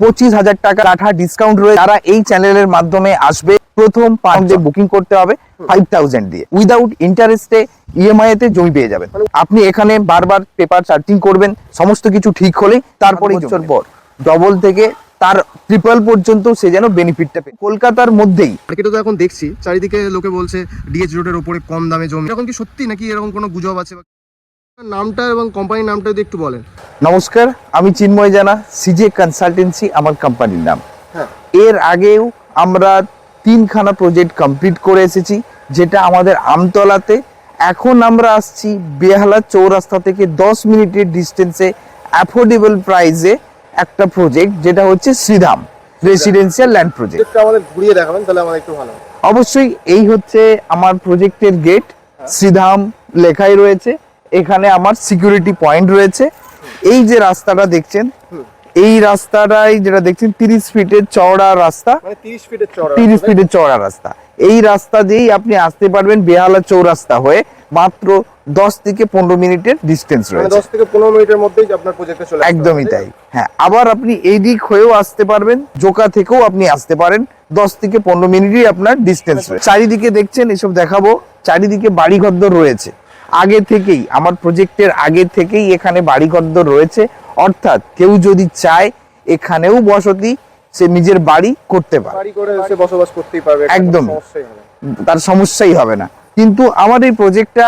পঁচিশ হাজার টাকা আঠা ডিসকাউন্ট রয়েছে তারা এই চ্যানেলের মাধ্যমে আসবে। প্রথম পাঁচে বুকিং করতে হবে ফাইভ থাউজেন্ড দিয়ে। উইদাউট ইন্টারেস্টে ইএমআই তে জমি পেয়ে যাবেন। আপনি এখানে বারবার পেপার চার্টিং করবেন সমস্ত কিছু ঠিক হলেই তারপরে বছর পর। ডবল থেকে তার ট্রিপল পর্যন্ত সে যেন বেনিফিটটা পেয়ে কলকাতার মধ্যেই মার্কেটে তো এখন দেখছি চারিদিকে লোকে বলছে ডিএচ রোডের ওপরে কম দামে জমি। এরকম কি সত্যি নাকি এরকম কোনো গুজব আছে? নামটা এবং কোম্পানির নামটা যদি একটু বলেন। নমস্কার আমি চিন্ময় জানা সিজে কনসালটেন্সি আমার কোম্পানির নাম। হ্যাঁ। এর আগেও আমরা তিনখানা প্রজেক্ট কমপ্লিট করে এসেছি যেটা আমাদের আমতলাতে। এখন আমরা আসছি বেহালা চৌরাস্তা থেকে দশ মিনিটের ডিস্টেন্সে অ্যাফোর্ডেবল প্রাইসে একটা প্রজেক্ট যেটা হচ্ছে শ্রীধাম রেসিডেন্সিয়াল ল্যান্ড প্রজেক্ট আমাদের ঘুরিয়ে দেখাবেন তাহলে আমার একটু ভালো অবশ্যই এই হচ্ছে আমার প্রজেক্টের গেট শ্রীধাম লেখাই রয়েছে। এখানে আমার সিকিউরিটি পয়েন্ট রয়েছে। এই যে রাস্তাটা দেখছেন এই রাস্তাটাই যেটা দেখছেন তিরিশ ফিটের চওড়া রাস্তা। মানে তিরিশ ফিটের চওড়া রাস্তা এই রাস্তা দিয়েই আপনি আসতে পারবেন বেহালা চৌরাস্তা হয়ে মাত্র দশ থেকে পনেরো মিনিটের ডিস্টেন্স মানে রয়েছে। দশ থেকে পনেরো মিনিটের মধ্যেই আপনার প্রজেক্টে চলে একদমই তাই হ্যাঁ আবার আপনি এই দিক হয়েও আসতে পারবেন জোকা থেকেও আপনি আসতে পারেন দশ থেকে পনেরো মিনিটই আপনার ডিস্টেন্স রয়েছে। চারিদিকে দেখছেন এসব দেখাবো চারিদিকে বাড়ি বাড়িঘরদর রয়েছে। আগে থেকেই আমার প্রজেক্টের আগে থেকেই এখানে বাড়িঘরদর রয়েছে। অর্থাৎ কেউ যদি চায় এখানেও বসতি সে নিজের বাড়ি করতে পারে। বাড়ি করে এসে বসবাস করতেই পারবে না। তার সমস্যাই হবে না। কিন্তু আমার এই প্রজেক্টটা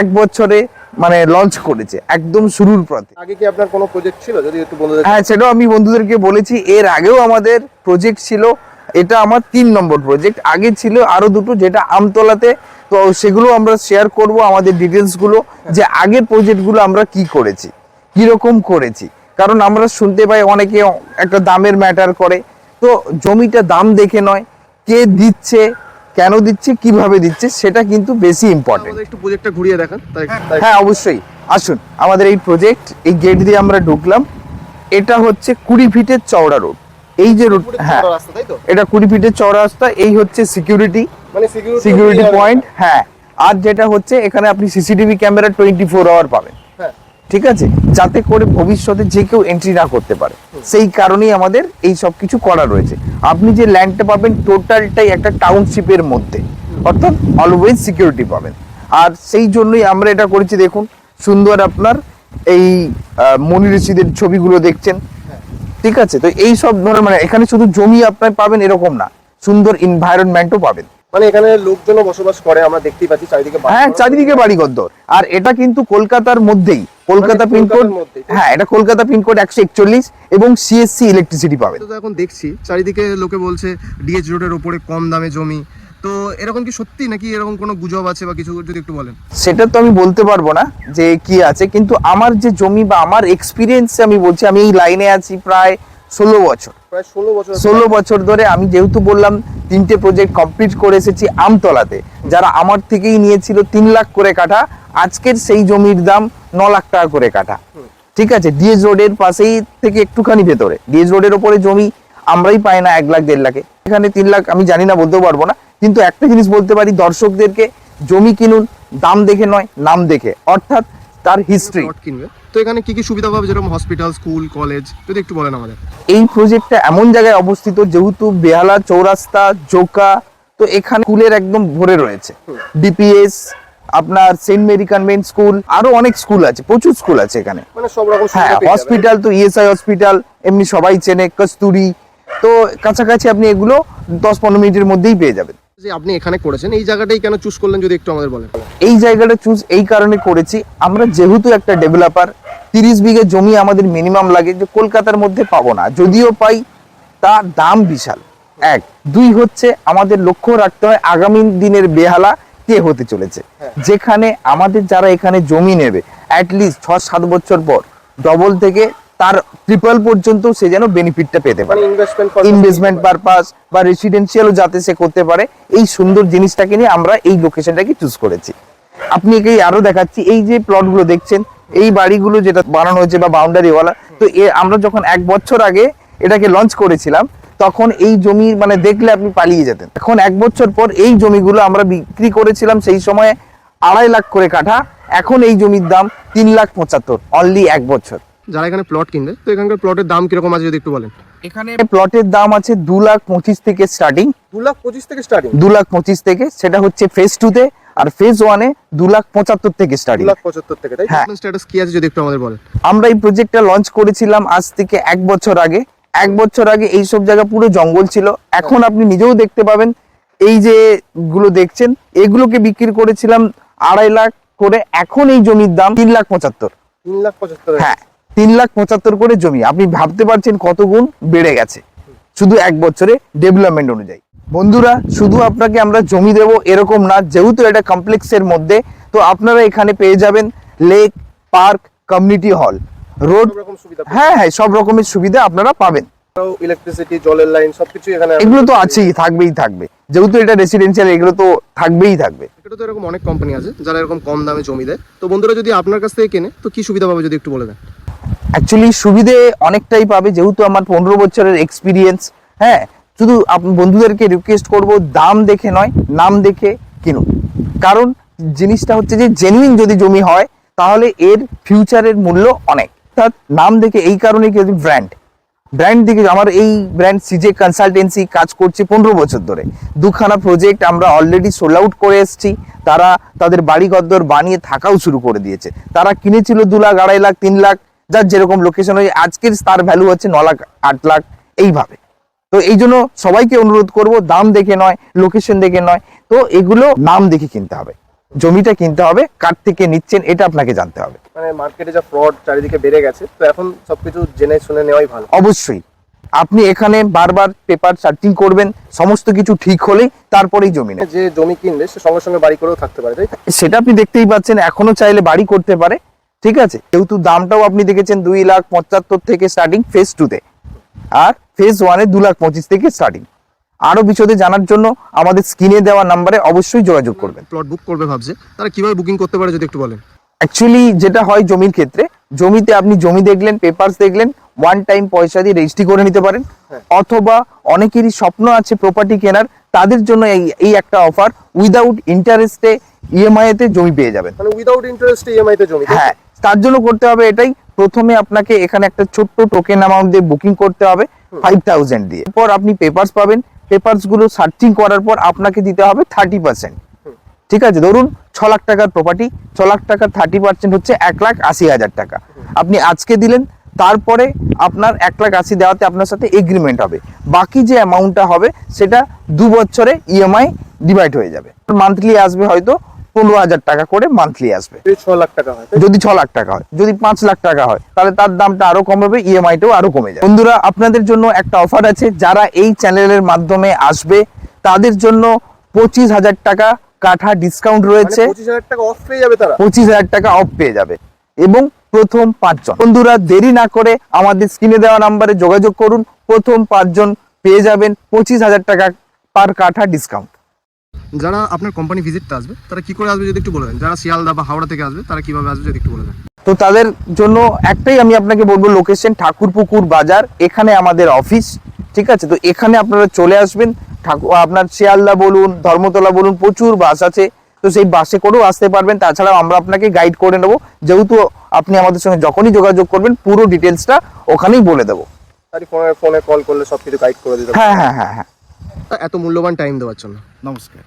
এক বছরে মানে লঞ্চ করেছে একদম শুরুর পথে। আগে কি আপনার কোনো প্রজেক্ট ছিল যদি একটু বন্ধুদের হ্যাঁ সেটাও আমি বন্ধুদেরকে বলেছি এর আগেও আমাদের প্রজেক্ট ছিল। এটা আমার তিন নম্বর প্রজেক্ট আগে ছিল আরও দুটো যেটা আমতলাতে তো সেগুলো আমরা শেয়ার করব আমাদের ডিটেলসগুলো যে আগের প্রজেক্টগুলো আমরা কি করেছি কীরকম করেছি। কারণ আমরা শুনতে পাই অনেকে একটা দামের ম্যাটার করে। তো জমিটা দাম দেখে নয় কে দিচ্ছে কেন দিচ্ছে কীভাবে দিচ্ছে সেটা কিন্তু বেশি ইম্পর্টেন্ট একটু প্রজেক্টটা ঘুরিয়ে দেখান তাই- হ্যাঁ অবশ্যই। আসুন আমাদের এই প্রজেক্ট এই গেট দিয়ে আমরা ঢুকলাম। এটা হচ্ছে কুড়ি ফিটের চওড়া রোড এই যে রোড হ্যাঁ। রাস্তা তাই তো? এটা কুড়ি ফিটের চওড়া রাস্তা এই হচ্ছে সিকিউরিটি মানে সিকিউরিটি সিকিউরিটি পয়েন্ট হ্যাঁ। আর যেটা হচ্ছে এখানে আপনি CCTV camera twenty four hour পাবেন। হ্যাঁ। ঠিক আছে? যাতে করে ভবিষ্যতে যে কেউ এন্ট্রি না করতে পারে। সেই কারণেই আমাদের এই সব কিছু করা রয়েছে। আপনি যে ল্যান্ডটা পাবেন টোটালটাই একটা টাউনশিপের মধ্যে। অর্থাৎ অলওয়েজ সিকিউরিটি পাবেন। আর সেই জন্যই আমরা এটা করেছি দেখুন সুন্দর আপনার এই মনি ঋষিদের ছবিগুলো দেখছেন। ঠিক আছে? তো এই সব ধরনের মানে এখানে শুধু জমি আপনার পাবেন এরকম না। সুন্দর এনভায়রনমেন্টও পাবেন। মানে এখানে লোকজনও বসবাস করে আমরা দেখতেই পাচ্ছি চারিদিকে হ্যাঁ। চারিদিকে বাড়িঘর আর এটা কিন্তু কলকাতার মধ্যেই কলকাতা মানে পিনকোড? হ্যাঁ এটা কলকাতা পিনকোড একশো একচল্লিশ এবং সিএসসি ইলেকট্রিসিটি পাবেন। তো এখন দেখছি চারিদিকে লোকে বলছে ডিএচ রোডের ওপরে কম দামে জমি। তো এরকম কি সত্যি নাকি এরকম কোনো গুজব আছে বা কিছু যদি একটু বলেন? সেটা তো আমি বলতে পারব না যে কি আছে কিন্তু আমার যে জমি বা আমার এক্সপিরিয়েন্স আমি বলছি আমি এই লাইনে আছি প্রায় ষোলো বছর। প্রায় ষোলো বছর ষোলো বছর ধরে আমি যেহেতু বললাম তিনটে প্রজেক্ট কমপ্লিট করে এসেছি আমতলাতে যারা আমার থেকেই নিয়েছিল তিন লাখ করে কাঠা আজকের সেই জমির দাম ন লাখ টাকা করে কাঠা। ঠিক আছে ডিএস রোডের পাশেই থেকে একটুখানি ভেতরে। ডিএস রোডের ওপরে জমি আমরাই পাই না এক লাখ দেড় লাখে। এখানে তিন লাখ আমি জানি না বলতেও পারব না। কিন্তু একটা জিনিস বলতে পারি দর্শকদেরকে জমি কিনুন দাম দেখে নয় নাম দেখে। অর্থাৎ তার হিস্ট্রি তো এখানে কি কি সুবিধা পাবে যেরকম হসপিটাল স্কুল কলেজ যদি একটু বলেন আমাদের। এই প্রজেক্টটা এমন জায়গায় অবস্থিত যেহেতু বেহালা চৌরাস্তা জোকা তো এখানে স্কুলের একদম ভরে রয়েছে। ডিপিএস আপনার সেন্ট মেরি কনভেন্ট স্কুল আরও অনেক স্কুল আছে প্রচুর স্কুল আছে এখানে। মানে সব রকম হ্যাঁ। হসপিটাল তো ইএসআই হসপিটাল এমনি সবাই চেনে কস্তুরি। তো কাছাকাছি আপনি এগুলো দশ পনেরো মিনিটের মধ্যেই পেয়ে যাবেন। যে আপনি এখানে করেছেন এই জায়গাটাই কেন চুজ করলেন যদি একটু আমাদের বলেন। এই জায়গাটা চুজ এই কারণে করেছি। আমরা যেহেতু একটা ডেভেলপার তিরিশ বিঘে জমি আমাদের মিনিমাম লাগে যে কলকাতার মধ্যে পাবো না। যদিও পাই তার দাম বিশাল। এক দুই হচ্ছে আমাদের লক্ষ্য রাখতে হয় আগামী দিনের বেহালা কে হতে চলেছে। যেখানে আমাদের যারা এখানে জমি নেবে অ্যাটলিস্ট ছ সাত বছর পর ডবল থেকে তার ট্রিপল পর্যন্ত সে যেন বেনিফিটটা পেতে পারে। মানে ইনভেস্টমেন্ট ইনভেস্টমেন্ট পারপাস বা রেসিডেন্সিয়ালও যাতে সে করতে পারে এই সুন্দর জিনিসটাকে নিয়ে আমরা এই লোকেশনটাকে চুজ করেছি। আপনি একে আরও দেখাচ্ছি। এই যে প্লটগুলো দেখছেন, এই বাড়িগুলো যেটা বানানো হয়েছে বা বাউন্ডারিওয়ালা তো এ আমরা যখন এক বছর আগে এটাকে লঞ্চ করেছিলাম, তখন এই জমি মানে দেখলে আপনি পালিয়ে যেতেন। এখন এক বছর পর এই জমিগুলো আমরা বিক্রি করেছিলাম সেই সময় আড়াই লাখ করে কাঠা, এখন এই জমির দাম তিন লাখ পঁচাত্তর অনলি এক বছর। যারা এখানে প্লট কিনবে তো এখানকার প্লটের দাম কীরকম আছে যদি একটু বলেন? এখানে প্লটের দাম আছে দু লাখ পঁচিশ থেকে স্টার্টিং দু লাখ পঁচিশ থেকে স্টার্টিং দু লাখ পঁচিশ থেকে সেটা হচ্ছে ফেজ টুতে আর ফেজ ওয়ানে দু লাখ পঁচাত্তর থেকে দু স্টার্টিং লাখ পঁচাত্তর থেকে তাই হ্যাঁ। স্ট্যাটাস কি আছে যদি একটু আমাদের বলেন? আমরা এই প্রজেক্টটা লঞ্চ করেছিলাম আজ থেকে এক বছর আগে। এক বছর আগে এই সব জায়গা পুরো জঙ্গল ছিল। এখন আপনি নিজেও দেখতে পাবেন এই যে গুলো দেখছেন এগুলোকে বিক্রি করেছিলাম আড়াই লাখ করে। এখন এই জমির দাম তিন লাখ পঁচাত্তর। তিন লাখ পঁচাত্তর হ্যাঁ। তিন লাখ পঁচাত্তর করে জমি। আপনি ভাবতে পারছেন কত গুণ বেড়ে গেছে। শুধু এক বছরে ডেভেলপমেন্ট অনুযায়ী। বন্ধুরা শুধু আপনাকে আমরা জমি দেব এরকম না যেহেতু এটা কমপ্লেক্সের মধ্যে তো আপনারা এখানে পেয়ে যাবেন lake park community hall. Road সুবিধা হ্যাঁ হ্যাঁ সব রকমের সুবিধা আপনারা পাবেন। ইলেকট্রিসিটি জলের লাইন সবকিছু এখানে এগুলো তো আছেই থাকবেই থাকবে। যেহেতু এটা রেসিডেন্সিয়াল এগুলো তো থাকবেই থাকবে। এটা তো এরকম অনেক কোম্পানি আছে যারা এরকম কম দামে জমি দেয়। তো বন্ধুরা যদি আপনার কাছ থেকে কেনে তো কি সুবিধা পাবে যদি একটু বলে দেন? অ্যাকচুয়ালি সুবিধে অনেকটাই পাবে, যেহেতু আমার পনেরো বছরের এক্সপিরিয়েন্স হ্যাঁ? শুধু বন্ধুদেরকে রিকোয়েস্ট করব, দাম দেখে নয়, নাম দেখে কিনুন। কারণ জিনিসটা হচ্ছে যে জেনুইন যদি জমি হয়, তাহলে এর ফিউচারের মূল্য অনেক। অর্থাৎ নাম দেখে এই কারণে কি ব্র্যান্ড ব্র্যান্ড দিকে আমার এই ব্র্যান্ড সিজে কনসালটেন্সি কাজ করছে পনেরো বছর ধরে। দুখানা প্রজেক্ট আমরা অলরেডি সোল আউট করে এসেছি। তারা তাদের বাড়ি গদ্দর বানিয়ে থাকাও শুরু করে দিয়েছে। তারা কিনেছিল দু লাখ, আড়াই লাখ, তিন লাখ। যার যেরকম লোকেশন হয়ে আজকের তার ভ্যালু হচ্ছে ন লাখ আট লাখ এইভাবে। তো এই জন্য সবাইকে অনুরোধ করব দাম দেখে নয় লোকেশন দেখে নয় তো এগুলো নাম দেখে কিনতে হবে। জমিটা কিনতে হবে কার থেকে নিচ্ছেন এটা আপনাকে জানতে হবে। মানে মার্কেটে যা ফ্রড চারিদিকে বেড়ে গেছে তো এখন সবকিছু জেনে শুনে নেওয়াই ভালো। অবশ্যই। আপনি এখানে বারবার পেপার সার্চিং করবেন সমস্ত কিছু ঠিক হলেই তারপরেই জমি যে জমি কিনবে সে সঙ্গে সঙ্গে বাড়ি করেও থাকতে পারে তাই সেটা আপনি দেখতেই পাচ্ছেন এখনও চাইলে বাড়ি করতে পারে। ঠিক আছে? যেহেতু দামটাও আপনি দেখেছেন দুই লাখ পঁচাত্তর থেকে স্টার্টিং ফেজ টুতে আর ফেজ ওয়ানে দু লাখ পঁচিশ থেকে স্টার্টিং আরও বিশদে জানার জন্য আমাদের স্ক্রিনে দেওয়া নাম্বারে অবশ্যই যোগাযোগ করবেন। প্লট বুক করবে ভাবছে। তারা কীভাবে বুকিং করতে পারে যদি একটু বলেন? অ্যাকচুয়ালি যেটা হয় জমির ক্ষেত্রে জমিতে আপনি জমি দেখলেন পেপারস দেখলেন ওয়ান টাইম পয়সা দিয়ে রেজিস্ট্রি করে নিতে পারেন। হ্যাঁ। অথবা অনেকেরই স্বপ্ন আছে প্রপার্টি কেনার তাদের জন্য এই এই একটা অফার উইদাউট ইন্টারেস্টে ইএমআই তে জমি পেয়ে যাবেন। মানে উইদাউট ইন্টারেস্ট ইএমআই তে জমি? হ্যাঁ তার জন্য করতে হবে এটাই। প্রথমে আপনাকে এখানে একটা ছোট্ট টোকেন অ্যামাউন্ট দিয়ে বুকিং করতে হবে ফাইভ থাউজেন্ড দিয়ে। এরপর আপনি পেপারস পাবেন। পেপারসগুলো সার্চিং করার পর আপনাকে দিতে হবে থার্টি পার্সেন্ট ঠিক আছে? ধরুন ছ লাখ টাকার প্রপার্টি ছ লাখ টাকার থার্টি পার্সেন্ট হচ্ছে এক লাখ আশি হাজার টাকা। আপনি আজকে দিলেন, তারপরে আপনার এক লাখ আশি দেওয়াতে আপনার সাথে এগ্রিমেন্ট হবে। বাকি যে অ্যামাউন্টটা হবে, সেটা দু বছরে ইএমআই ডিভাইড হয়ে যাবে। মান্থলি আসবে হয়তো পনেরো হাজার টাকা করে মান্থলি আসবে। ছ লাখ টাকা হয়। যদি ছ লাখ টাকা হয় যদি পাঁচ লাখ টাকা হয় তাহলে তার দামটা আরও কম হবে ইএমআইটাও আরও কমে যাবে। বন্ধুরা আপনাদের জন্য একটা অফার আছে যারা এই চ্যানেলের মাধ্যমে আসবে তাদের জন্য পঁচিশ হাজার টাকা কাঠা ডিসকাউন্ট রয়েছে। মানে পঁচিশ হাজার টাকা অফ পেয়ে যাবে তারা? পঁচিশ হাজার টাকা অফ পেয়ে যাবে। এবং প্রথম পাঁচজন। বন্ধুরা দেরি না করে আমাদের স্ক্রিনে দেওয়া নাম্বারে যোগাযোগ করুন। প্রথম পাঁচজন পেয়ে যাবেন পঁচিশ হাজার টাকা পার কাঠা ডিসকাউন্ট যারা আপনার কোম্পানি ভিজিটতে আসবে তারা কি করে আসবে যদি একটু বলে দেন? যারা শিয়ালদা বা হাওড়া থেকে আসবে তারা কীভাবে আসবে যদি একটু বলে দেন? তো তাদের জন্য একটাই আমি আপনাকে বলব লোকেশন ঠাকুরপুকুর বাজার এখানে আমাদের অফিস ঠিক আছে? তো এখানে আপনারা চলে আসবেন ঠাকুর আপনার শিয়ালদা বলুন ধর্মতলা বলুন প্রচুর বাস আছে। তো সেই বাসে করেও আসতে পারবেন তাছাড়াও আমরা আপনাকে গাইড করে নেব। যেহেতু আপনি আমাদের সঙ্গে যখনই যোগাযোগ করবেন পুরো ডিটেলসটা ওখানেই বলে দেবো। ফোনে কল করলে সবকিছু গাইড করে দিতে হ্যাঁ হ্যাঁ হ্যাঁ হ্যাঁ। এত মূল্যবান টাইম দেওয়ার জন্য। নমস্কার।